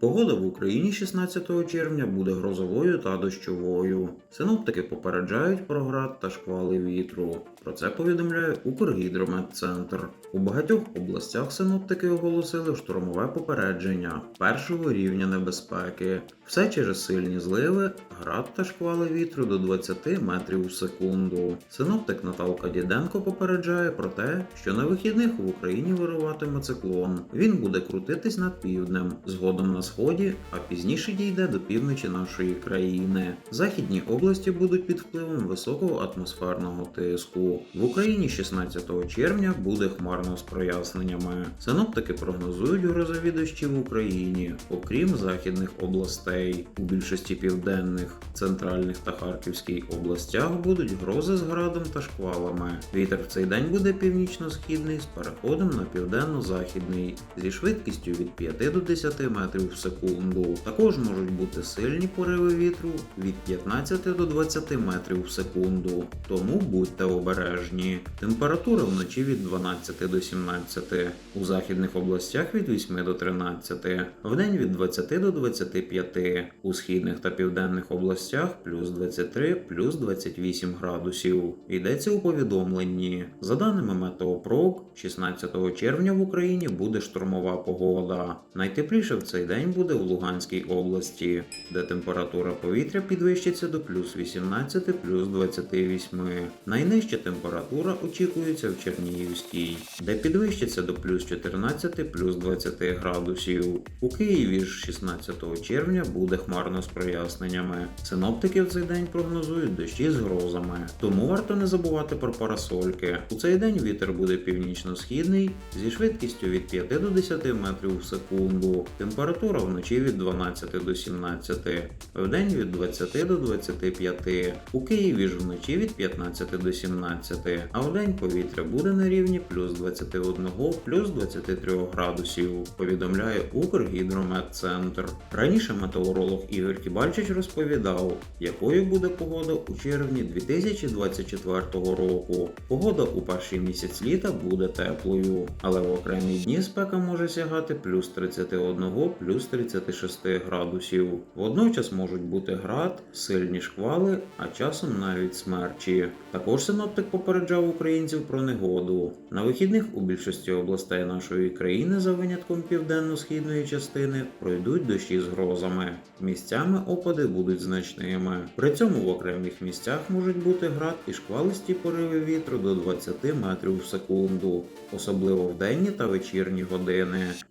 Погода в Україні 16 червня буде грозовою та дощовою. Синоптики попереджають про град та шквали вітру. Про це повідомляє Укргідрометцентр. У багатьох областях синоптики оголосили штурмове попередження першого рівня небезпеки. Все через сильні зливи, град та шквали вітру до 20 метрів у секунду. Синоптик Наталка Діденко попереджає про те, що на вихідних в Україні вируватиме циклон. Він буде крутитись над півднем, згодом на сході, а пізніше дійде до півночі нашої країни. Західні області будуть під впливом високого атмосферного тиску. В Україні 16 червня буде хмарно з проясненнями. Синоптики прогнозують грозові дощі в Україні, окрім західних областей. У більшості південних, центральних та харківській областях будуть грози з градом та шквалами. Вітер в цей день буде північно-східний з переходом на південно-західний зі швидкістю від 5 до 10 метрів секунду. Також можуть бути сильні пориви вітру від 15 до 20 метрів в секунду. Тому будьте обережні. Температура вночі від 12 до 17, у західних областях від 8 до 13, вдень від 20 до 25, у східних та південних областях плюс 23, плюс 28 градусів. Йдеться у повідомленні. За даними Метеопрок, 16 червня в Україні буде штормова погода. Найтепліше в цей день буде в Луганській області, де температура повітря підвищиться до плюс 18, плюс 28. Найнижча температура очікується в Чернігівській, де підвищиться до плюс 14, плюс 20 градусів. У Києві ж 16 червня буде хмарно з проясненнями. Синоптики в цей день прогнозують дощі з грозами, тому варто не забувати про парасольки. У цей день вітер буде північно-східний зі швидкістю від 5 до 10 метрів в секунду. Температура вночі від 12 до 17, вдень від 20 до 25. У Києві ж вночі від 15 до 17, а вдень повітря буде на рівні плюс 21, плюс 23 градусів, повідомляє Укргідрометцентр. Раніше метеоролог Ігор Кібальчич розповідав, якою буде погода у червні 2024 року. Погода у перший місяць літа буде теплою, але в окремі дні спека може сягати плюс 31, плюс 36 градусів. Водночас можуть бути град, сильні шквали, а часом навіть смерчі. Також синоптик попереджав українців про негоду. На вихідних у більшості областей нашої країни, за винятком південно-східної частини, пройдуть дощі з грозами. Місцями опади будуть значними. При цьому в окремих місцях можуть бути град і шквалисті пориви вітру до 20 метрів в секунду, особливо в денні та вечірні години.